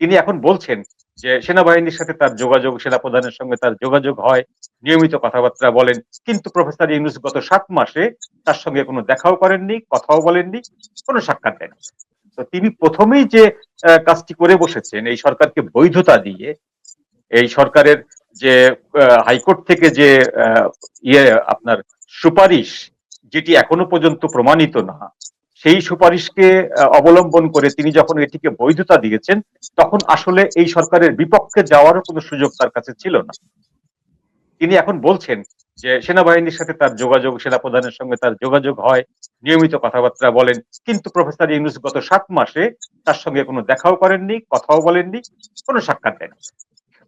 তিনি এখন বলছেন যে সেনাবাহিনীর সাথে তার যোগাযোগ সেনা প্রধানের সঙ্গে তার যোগাযোগ হয়, নিয়মিত কথাবার্তা বলেন। কিন্তু প্রফেসর ইউনুস গত সাত মাসে তার সঙ্গে কোনো দেখাও করেননি, কথাও বলেননি, কোনো সাক্ষাৎ দেন তো তিনি প্রথমেই যে কাজটি করে বসেছেন, এই সরকারকে বৈধতা দিয়ে, এই সরকারের যে হাইকোর্ট থেকে যে ইয়ে আপনার সুপারিশ, যেটি এখনও পর্যন্ত প্রমাণিত না সেই সুপারিশকে অবলম্বন করে তিনি যখন এটিকে বৈধতা দিয়েছেন, তখন আসলে এই সরকারের বিপক্ষে যাওয়ারও কোনো সুযোগ তার কাছে ছিল না। তিনি এখন বলছেন যে সেনাবাহিনীর সাথে তার যোগাযোগ সেনা প্রধানের সঙ্গে তার যোগাযোগ হয়, নিয়মিত কথাবার্তা বলেন। কিন্তু প্রফেসর ইউনুস গত সাত মাসে তার সঙ্গে কোনো দেখাও করেননি, কথাও বলেননি, কোনো সাক্ষাৎ দেন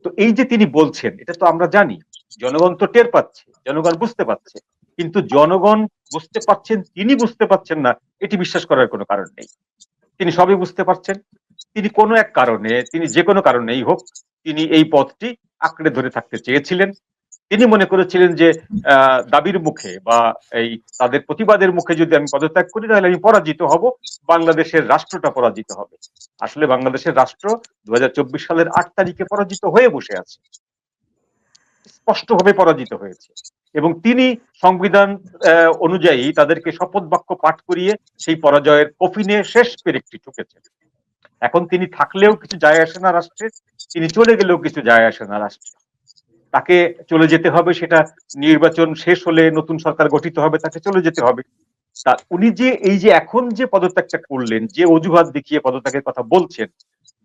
তো এই যে তিনি বলছেন, এটা তো আমরা জানি, জনগণ তো টের পাচ্ছে, জনগণ বুঝতে পারছে। কিন্তু জনগণ বুঝতে পারছেন, তিনি বুঝতে পারছেন না, এটি বিশ্বাস করার কোনো কারণ নেই। তিনি সবই বুঝতে পারছেন। তিনি কোনো এক কারণে, তিনি যে কোনো কারণেই হোক, তিনি এই পথটি আঁকড়ে ধরে থাকতে চেয়েছিলেন। তিনি মনে করেছিলেন যে দাবির মুখে বা এই তাদের প্রতিবাদের মুখে যদি আমি পদত্যাগ করি, তাহলে আমি পরাজিত হব, বাংলাদেশের রাষ্ট্রটা পরাজিত হবে। আসলে বাংলাদেশের রাষ্ট্র দু হাজার চব্বিশ সালের আট তারিখে পরাজিত হয়ে বসে আছে। স্পষ্টভাবে পরাজিত হয়েছে। এবং তিনি সংবিধান অনুযায়ী তাদেরকে শপথ বাক্য পাঠ করিয়ে সেই পরাজয়ের কফিনে শেষ পেরেকটি ঠুকেছেন এখন তিনি থাকলেও কিছু যায় আসে না রাষ্ট্রে, তিনি চলে গেলেও কিছু যায় আসে না রাষ্ট্রে। তাকে চলে যেতে হবে, সেটা নির্বাচন শেষ হলে নতুন সরকার গঠিত হবে, তাকে চলে যেতে হবে। তা উনি যে, এই যে এখন যে পদত্যাগটা করলেন, যে অজুহাত দেখিয়ে পদত্যাগের কথা বলছেন,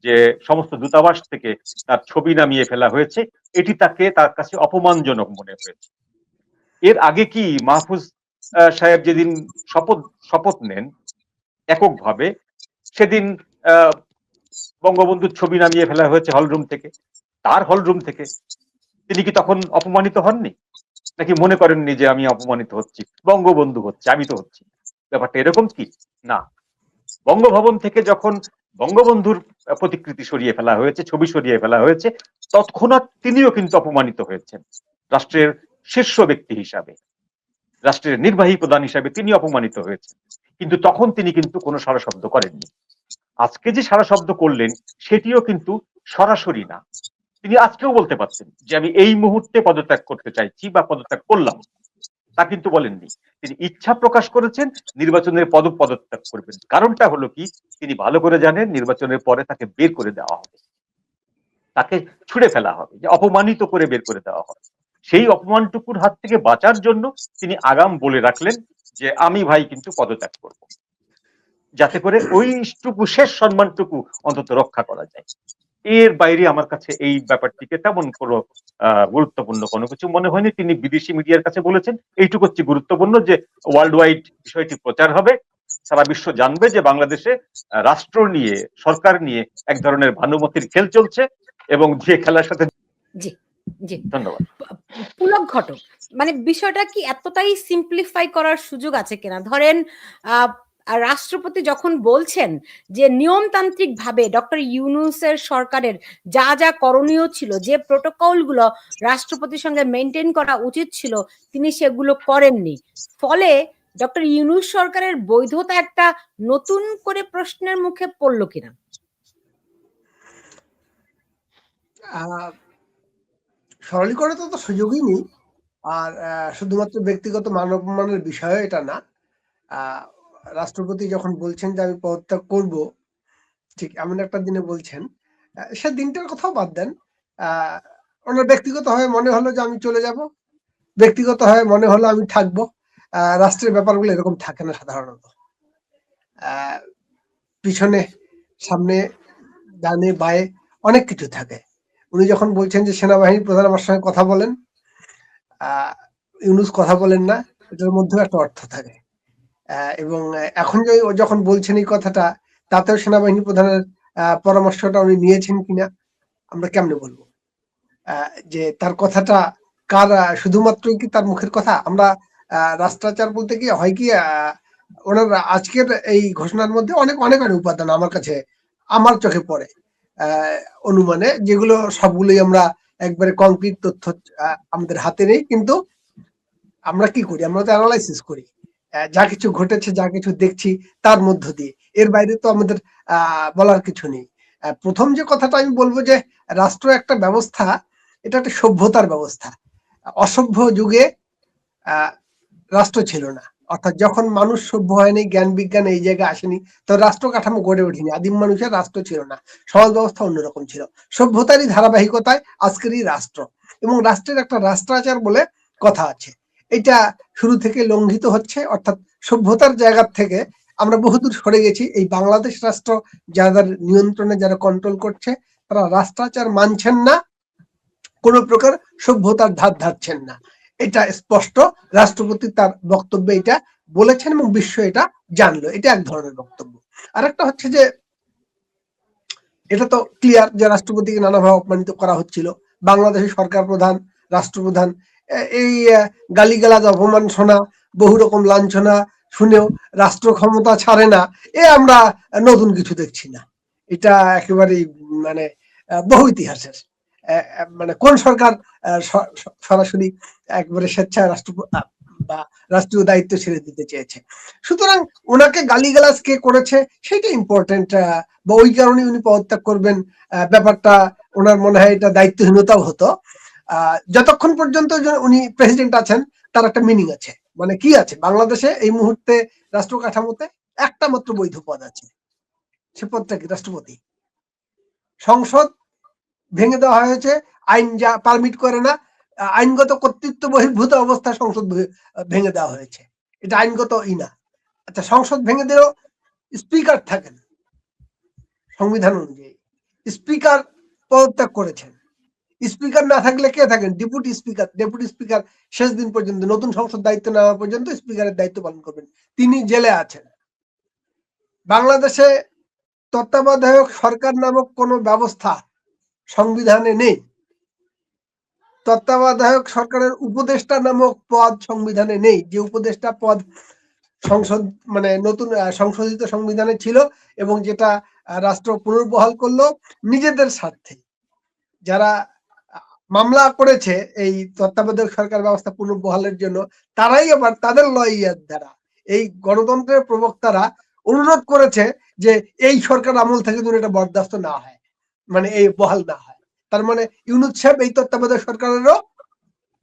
যে সমস্ত দূতাবাস থেকে তার ছবি নামিয়ে ফেলা হয়েছে, এটি তাকে তার কাছে অপমানজনক মনে হয়েছে। এর আগে কি মাহফুজ সাহেব যেদিন শপথ শপথ নেন এককভাবে, সেদিন বঙ্গবন্ধুর ছবি নামিয়ে ফেলা হয়েছে হলরুম থেকে। তার হলরুম থেকে তিনি কি তখন অপমানিত হননি? নাকি মনে করেননি যে আমি অপমানিত হচ্ছি, বঙ্গবন্ধু হচ্ছে, আমি তো হচ্ছি ব্যাপারটা এরকম কি? না। বঙ্গভবন থেকে যখন বঙ্গবন্ধুর প্রতিকৃতি সরিয়ে ফেলা হয়েছে, ছবি সরিয়ে ফেলা হয়েছে, তৎক্ষণাৎ তিনিও কিন্তু অপমানিত হয়েছেন। রাষ্ট্রের শীর্ষ ব্যক্তি হিসাবে, রাষ্ট্রের নির্বাহী প্রধান হিসাবে তিনি অপমানিত হয়েছেন। কিন্তু তখন তিনি কিন্তু কোনো সারা শব্দ করেননি। আজকে যে সারা শব্দ করলেন, সেটিও কিন্তু সরাসরি না। তিনি আজকেও বলতে পারছেন যে আমি এই মুহূর্তে পদত্যাগ করতে চাইছি বা পদত্যাগ করলাম। তা কিন্তু বলেননি। তিনি ইচ্ছা প্রকাশ করেছেন, নির্বাচনের পদ পদত্যাগ করবেন। কারণটা হলো কি? তিনি ভালো করে জানেন, নির্বাচনের পরে তাকে বের করে দেওয়া হবে। তাকে ছুড়ে ফেলা হবে, যে অপমানিত করে বের করে দেওয়া হবে। সেই অপমানটুকুর হাত থেকে বাঁচার জন্য তিনি আগাম বলে রাখলেন যে, আমি ভাই কিন্তু পদত্যাগ করব। যাতে করে ওইটুকু শেষ সম্মানটুকু অন্তত রক্ষা করা যায়। এর বাইরে আমার কাছে এই ব্যাপারটিকে তেমন কোনো গুরুত্বপূর্ণ কোনো কিছু মনে হয়নি। তিনি বিদেশি মিডিয়ার কাছে বলেছেন, এইটুকু হচ্ছে গুরুত্বপূর্ণ যে ওয়ার্ল্ড ওয়াইড বিষয়টি প্রচার হবে। সারা বিশ্ব জানবে যে, বাংলাদেশে রাষ্ট্র নিয়ে, সরকার নিয়ে এক ধরনের ভানুমতির খেল চলছে এবং যে খেলার সাথে জি। জি ধন্যবাদ পুলক ঘটক মানে বিষয়টা কি এতটাই সিম্পলিফাই করার সুযোগ আছে কিনা? ধরেন আহ, রাষ্ট্রপতি যখন বলছেন যে নিয়মতান্ত্রিক ভাবে ডক্টর ইউনুসের সরকারের যা যা করণীয় ছিল যে প্রোটোকলগুলো রাষ্ট্রপতির সঙ্গে মেনটেন করা উচিত ছিল তিনি সেগুলো করেননি। ফলে ডক্টর ইউনুস সরকারের বৈধতা একটা নতুন করে প্রশ্নের মুখে পড়ল কিনা? আহ, সরলীকরণে তো সুযোগই নেই। আর শুধুমাত্র ব্যক্তিগত মান অপমানের বিষয় এটা না। রাষ্ট্রপতি যখন বলছেন যে, আমি পদত্যাগ করব ঠিক এমন একটা দিনে বলছেন। সে দিনটার কথাও বাদ দেন। ওনার ব্যক্তিগত হয়ে মনে হলো যে, আমি চলে যাব ব্যক্তিগত হয়ে মনে হলো, আমি থাকব রাষ্ট্রের ব্যাপারগুলো এরকম থাকে না সাধারণত। পিছনে, সামনে, ডানে, বায়ে অনেক কিছু থাকে। উনি যখন বলছেন যে সেনাবাহিনী প্রধান আমার সঙ্গে কথা বলেন ইউনুস কথা বলেন না, এটার মধ্যেও একটা অর্থ থাকে। এবং এখন যে ও যখন বলছেন এই কথাটা, তাতেও সেনাবাহিনী প্রধানের পরামর্শটা উনি নিয়েছেন কিনা, আমরা কেমনে বলব? যে তার কথাটা কার শুধুমাত্র কি তার মুখের কথা? আমরা রাষ্ট্রাচার বলতে কি, হয় কি ওনার আজকের এই ঘোষণার মধ্যে অনেক অনেক অনেক উপাদান আমার কাছে, আমার চোখে পড়ে। অনুমানে যেগুলো সবগুলোই আমরা একবারে কংক্রিট তথ্য আমাদের হাতে নেই, কিন্তু আমরা কি করি? আমরা তো অ্যানালাইসিস করি। যা কিছু ঘটেছে, যা কিছু দেখছি, তার মধ্য দিয়ে। এর বাইরে তো আমাদের বলার কিছু নেই। প্রথম যে কথাটা আমি বলব যে, রাষ্ট্র একটা ব্যবস্থা, এটা একটা সভ্যতার ব্যবস্থা। অসভ্য যুগে রাষ্ট্র ছিল না। অর্থাৎ যখন মানুষ সভ্য হয়নি, জ্ঞান বিজ্ঞান এই জায়গায় আসেনি, তো রাষ্ট্র কাঠামো গড়ে ওঠেনি। আদিম মানুষের রাষ্ট্র ছিল না। সমাজ ব্যবস্থা অন্যরকম ছিল। সভ্যতারই ধারাবাহিকতায় আজকেরই রাষ্ট্র। এবং রাষ্ট্রের একটা রাষ্ট্রাচার বলে কথা আছে। এটা শুরু থেকে লঙ্ঘিত হচ্ছে। অর্থাৎ সভ্যতার জায়গা থেকে আমরা বহুদূর সরে গেছি। এই বাংলাদেশ রাষ্ট্র যাদের নিয়ন্ত্রণে, যারা কন্ট্রোল করছে, তারা রাষ্ট্রাচার মানছেন না। কোনো প্রকার সভ্যতার ধার ধারছেন না। এটা স্পষ্ট। রাষ্ট্রপতি তার বক্তব্যে এটা বলেছেন এবং বিশ্ব এটা জানলো। এটা এক ধরনের বক্তব্য। আরেকটা হচ্ছে যে, এটা তো ক্লিয়ার যে রাষ্ট্রপতিকে নানাভাবে অপমানিত করা হচ্ছিল। বাংলাদেশের সরকার প্রধান, রাষ্ট্রপ্রধান এই গালিগালাজ, অপমান শোনা, বহু রকম লাঞ্ছনা শুনেও রাষ্ট্র ক্ষমতা ছাড়ে না, এ আমরা নতুন কিছু দেখছি না। এটা একেবারেই মানে বহু ইতিহাসের। মানে কোন সরকার সরাসরি একবারে স্বেচ্ছায় রাষ্ট্র বা রাষ্ট্রীয় দায়িত্ব ছেড়ে দিতে চেয়েছে। সুতরাং ওনাকে গালিগালাজ কে করেছে, সেটা ইম্পর্টেন্ট বা ওই কারণে উনি পদত্যাগ করবেন ব্যাপারটা ওনার মনে হয় এটা দায়িত্বহীনতাও হতো। যতক্ষণ পর্যন্ত উনি প্রেসিডেন্ট আছেন, তার একটা মিনিং আছে। মানে কি আছে? বাংলাদেশে এই মুহূর্তে রাষ্ট্র কাঠামোতে একটা মাত্র বৈধ পদ আছে। সে পদটা কি? রাষ্ট্রপতি। সংসদ ভেঙে দেওয়া হয়েছে, আইন যা পারমিট করে না, আইনগত কর্তৃত্ব বহির্ভূত অবস্থায় সংসদ ভেঙে দেওয়া হয়েছে। এটা আইনগত ই না। আচ্ছা সংসদ ভেঙে দিলেও স্পিকার থাকেন সংবিধান অনুযায়ী। স্পিকার পদত্যাগ করেছেন। স্পিকার না থাকলে কে থাকেন? ডেপুটি স্পিকার ডেপুটি স্পিকার শেষ দিন পর্যন্ত, নতুন সংসদ দায়িত্ব নেওয়া পর্যন্ত স্পিকারের দায়িত্ব পালন করবেন। তিনি জেলে আছেন। বাংলাদেশে তত্ত্বাবধায়ক সরকার নামক কোনো ব্যবস্থা সংবিধানে নেই। তত্ত্বাবধায়ক সরকারের উপদেষ্টা নামক পদ সংবিধানে নেই। যে উপদেষ্টা পদ সংসদ মানে নতুন সংশোধিত সংবিধানে ছিল এবং যেটা রাষ্ট্র পুনর্বহাল করল নিজেদের স্বার্থে। যারা মামলা করেছে এই তত্ত্বাবধায়ক সরকার ব্যবস্থা পুনর্বহালের জন্য, তারাই আবার তাদের লয়ার দ্বারা। এই গণতন্ত্রের প্রবক্তারা অনুরোধ করেছে যে এই সরকার আমল থেকে যেন এটা বরদাস্ত না হয়। মানে এই বহাল না হয়। তার মানে ইউনুস সাহেব এই তত্ত্বাবধায়ক সরকারেরও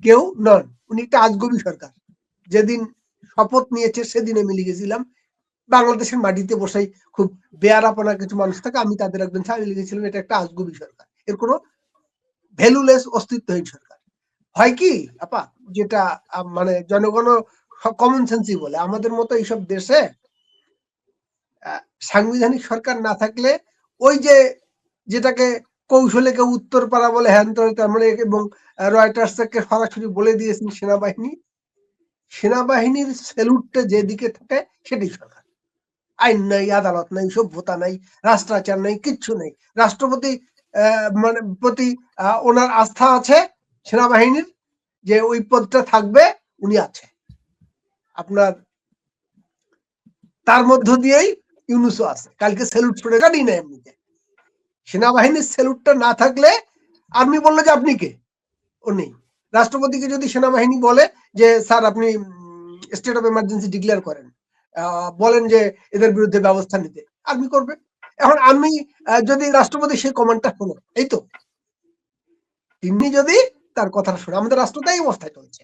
কেউ নন। উনি একটা আজগবি সরকার। যেদিন শপথ নিয়েছে সেদিন আমি লিখেছিলাম বাংলাদেশের মাটিতে বসেই খুব বেয়ার বেয়ারাপনা কিছু মানুষ থাকে, আমি তাদের একজন ছাড়ি লিখেছিলাম, এটা একটা আজগবি সরকার। এর কোনো ভ্যালুলেস অস্তিত্বহীন সরকার। হয় কি, আপা, যেটা মানে জনগণ কমন সেন্সই বলে, আমাদের মতো এইসব দেশে সাংবিধানিক সরকার না থাকলে ওই যে যেটাকে কৌশলে কেউ উত্তর পাড়া বলে, হ্যান ত্যান তার মানে এবং রয়টার্স থেকে সরাসরি বলে দিয়েছেন সেনাবাহিনী। সেনাবাহিনীর সেলুটটা যেদিকে থাকে সেটাই সরকার আইন নাই, আদালত নাই, সভ্যতা নাই, রাষ্ট্রাচার নাই, কিচ্ছু নেই। রাষ্ট্রপতি মানে প্রতি ওনার আস্থা আছে সেনাবাহিনীর যে ওই পদটা থাকবে, উনি আছে। আপনার, তার মধ্য দিয়েই ইউনুসও আছে। কালকে সেলুট ছুড়ে কাটি না এমনিতে। সেনাবাহিনীর সেলুটটা না থাকলে আর্মি বলল যে, আপনি কে? ও নেই। রাষ্ট্রপতিকে যদি সেনাবাহিনী বলে যে, স্যার, আপনি স্টেট অফ এমার্জেন্সি ডিক্লেয়ার করেন। বলেন যে, এদের বিরুদ্ধে ব্যবস্থা নিতে। আর্মি করবে। এখন আমি যদি রাষ্ট্রপতি সেই কমান্ডটা শোনো, এই তো। তিনি যদি তার কথাটা শোনে, আমাদের রাষ্ট্রটাই অবস্থায় চলছে।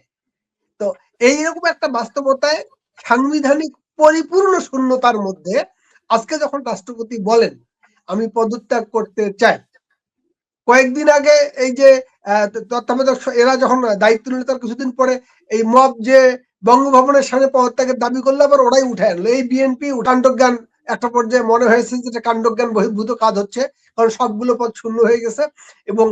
তো এইরকম একটা বাস্তবতায় সাংবিধানিক পরিপূর্ণ শূন্যতার মধ্যে আজকে যখন রাষ্ট্রপতি বলেন আমি পদত্যাগ করতে চাই। কয়েকদিন আগে এই যে তত্ত্বাবধায়ক এরা যখন দায়িত্ব নিল তার কিছুদিন পরে এই মব যে বঙ্গভবনের সামনে পদত্যাগের দাবি করল, আবার ওরাই উঠে আনলো। এই বিএনপি কাণ্ডজ্ঞান একটা পর্যায়ে মনে হয়েছে যে এটা কাণ্ডজ্ঞান বহির্ভূত কাজ হচ্ছে, কারণ সবগুলো পদ শূন্য হয়ে গেছে এবং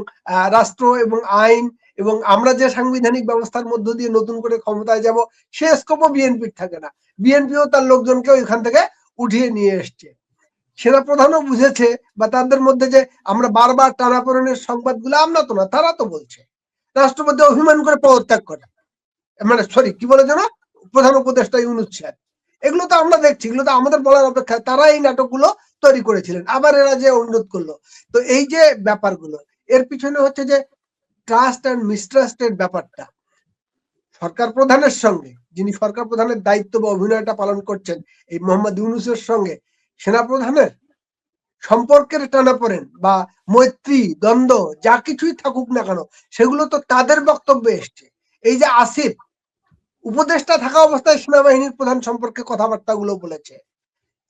রাষ্ট্র এবং আইন এবং আমরা যে সাংবিধানিক ব্যবস্থার মধ্য দিয়ে নতুন করে ক্ষমতায় যাব, সে স্কোপও বিএনপির থাকে না। বিএনপিও তার লোকজনকে ওইখান থেকে উঠিয়ে নিয়ে এসছে। সেনাপ্রধানও বুঝেছে বা তাদের মধ্যে যে আমরা বারবার টানাপোড়েনের সংবাদগুলো, আমরা তো না, তারা তো বলছে। রাষ্ট্রপতি অভিমান করে পদত্যাগ করে। মানে সরি, কি বলে যেন? প্রধান উপদেষ্টা সাহেব এগুলো তো আমরা দেখছি, এগুলো তো আমাদের বলার অপেক্ষা তারা এই নাটকগুলো তৈরি করেছিলেন। আবার এরা যে অনুরোধ করল। তো এই যে ব্যাপারগুলো, এর পিছনে হচ্ছে যে ট্রাস্ট অ্যান্ড মিসট্রাস্টের ব্যাপারটা। সরকার প্রধানের সঙ্গে, যিনি সরকার প্রধানের দায়িত্ব বা অভিনয়টা পালন করছেন, এই মোহাম্মদ ইউনুসের সঙ্গে সেনা প্রধানের সম্পর্কের টানাপোড়েন বা মৈত্রী, দ্বন্দ্ব, যা কিছুই থাকুক না কেন, সেগুলো তো তাদের বক্তব্যে এসছে। এই যে আসিফ, উপদেষ্টা থাকা অবস্থায় সেনাবাহিনীর প্রধান সম্পর্কে কথাবার্তাগুলো বলেছে।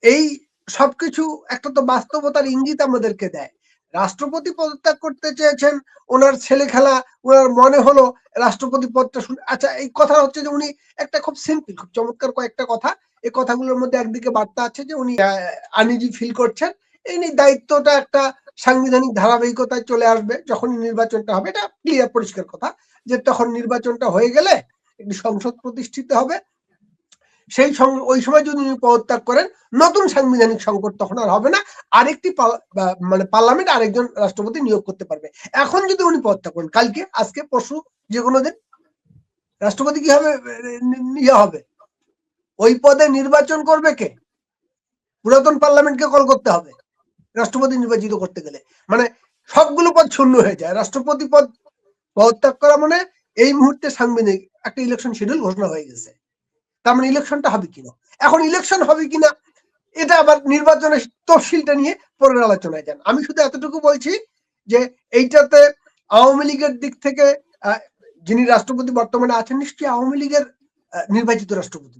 এই সবকিছু একটা তো বাস্তবতার ইঙ্গিত আমাদেরকে দেয়। রাষ্ট্রপতি পদত্যাগ করতে চেয়েছেন, ওনার ছেলে খেলা, ওনার মনে হলো রাষ্ট্রপতি পদটা শুনে আচ্ছা এই কথা হচ্ছে যে উনি একটা খুব সিম্পল খুব চমৎকার কয়েকটা কথা এই কথাগুলোর মধ্যে একদিকে বার্তা আছে যে উনি আনিজি ফিল করছেন। এই দায়িত্বটা একটা সাংবিধানিক ধারাবাহিকতায় চলে আসবে যখন নির্বাচনটা হবে। এটা ক্লিয়ার পরিষ্কার কথা যে তখন নির্বাচনটা হয়ে গেলে একটি সংসদ প্রতিষ্ঠিত হবে। সেই ওই সময় যদি উনি পদত্যাগ করেন, নতুন সাংবিধানিক সংকট তখন আর হবে না। আরেকটি মানে পার্লামেন্ট আরেকজন রাষ্ট্রপতি নিয়োগ করতে পারবে। এখন যদি উনি পদত্যাগ করেন, কালকে, আজকে, পরশু যে কোনো দিন, রাষ্ট্রপতি কি হবে ইয়ে হবে? ওই পদে নির্বাচন করবে কে? পুরাতন পার্লামেন্টকে কল করতে হবে, রাষ্ট্রপতি নির্বাচিত করতে গেলে। মানে সবগুলো পদ শূন্য হয়ে যায়। রাষ্ট্রপতি পদ পদত্যাগ করা মানে এই মুহূর্তে সাংবিধানিক একটা ইলেকশন শিডিউল ঘোষণা হয়ে গেছে। তার মানে ইলেকশনটা হবে কিনা? এখন ইলেকশন হবে কিনা? এটা আবার নির্বাচনের তফসিলটা নিয়ে পরের আলোচনায় যান। আমি শুধু এতটুকু বলছি যে এইটাতে আওয়ামী লীগের দিক থেকে যিনি রাষ্ট্রপতি বর্তমানে আছেন, নিশ্চয়ই আওয়ামী লীগের নির্বাচিত রাষ্ট্রপতি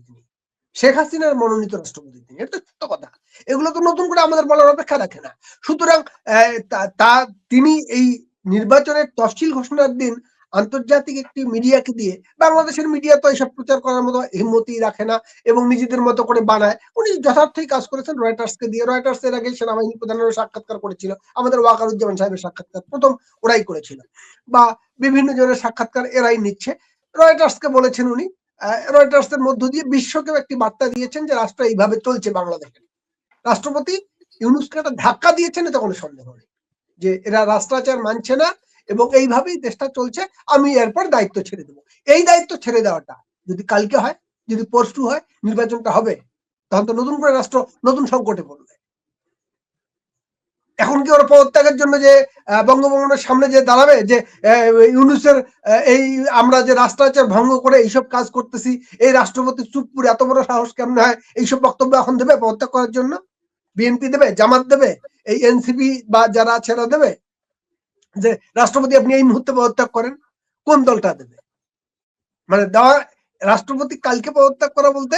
শেখ হাসিনার মনোনীত রাষ্ট্রপতি তিনি। এটা সত্য কথা। এগুলো তো নতুন করে আমাদের বলার অপেক্ষা রাখে না। সুতরাং তা- তিনি এই নির্বাচনের তফসিল ঘোষণার দিন আন্তর্জাতিক একটি মিডিয়াকে দিয়ে, বাংলাদেশের মিডিয়া তো এসব প্রচার করার মতো হিম্মতি রাখে না এবং নিজেদের মতো করে বানায়। উনি যথার্থই কাজ করেছেন রয়টার্সকে দিয়ে। রয়টার্স এর আগে সেনাবাহিনী প্রধানের সাক্ষাৎকার করেছিল। আমাদের ওয়াকারুজ্জামান সাহেবের সাক্ষাৎকার প্রথম ওরাই করেছিল। বা বিভিন্ন জনের সাক্ষাৎকার এরাই নিচ্ছে। রয়টার্সকে বলেছেন উনি রয়টার্স এর মধ্য দিয়ে বিশ্বকেও একটি বার্তা দিয়েছেন যে রাষ্ট্র এইভাবে চলছে বাংলাদেশে। রাষ্ট্রপতি ইউনুসকে একটা ধাক্কা দিয়েছেন এতে কোনো সন্দেহ নেই যে এরা রাষ্ট্রাচার মানছে না এবং এইভাবেই দেশটা চলছে, আমি এরপর দায়িত্ব ছেড়ে দেবো। এই দায়িত্ব ছেড়ে দেওয়াটা যদি কালকে হয়, যদি পরশু হয়, নির্বাচনটা হবে, তখন তো নতুন করে রাষ্ট্র নতুন সংকটে পড়বে। এখন কি ওরা পদত্যাগের জন্য যে বঙ্গভবনের সামনে যে দাঁড়াবে, যে ইউনুসের এই আমরা যে রাষ্ট্রাচার ভঙ্গ করে এইসব কাজ করতেছি, এই রাষ্ট্রপতি চুপপুর এত বড় সাহস কেমন হয়? এইসব বক্তব্য এখন দেবে পদত্যাগ করার জন্য? বিএনপি দেবে? জামাত দেবে? এই এনসিপি বা যারা আছে দেবে? যে, রাষ্ট্রপতি আপনি এই মুহূর্তে পদত্যাগ করেন, কোন দলটা দেবে? মানে দেওয়া, রাষ্ট্রপতি কালকে পদত্যাগ করা বলতে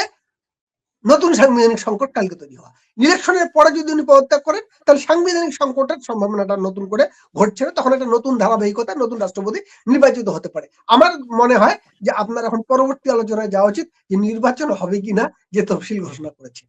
নতুন সাংবিধানিক সংকট কালকে তৈরি হওয়া। ইলেকশনের পরে যদি উনি পদত্যাগ করেন, তাহলে সাংবিধানিক সংকটের সম্ভাবনাটা নতুন করে ঘটছে না। তখন একটা নতুন ধারাবাহিকতা, নতুন রাষ্ট্রপতি নির্বাচিত হতে পারে। আমার মনে হয় যে আপনার এখন পরবর্তী আলোচনায় যাওয়া উচিত যে নির্বাচন হবে কিনা, যে তফসিল ঘোষণা করেছে।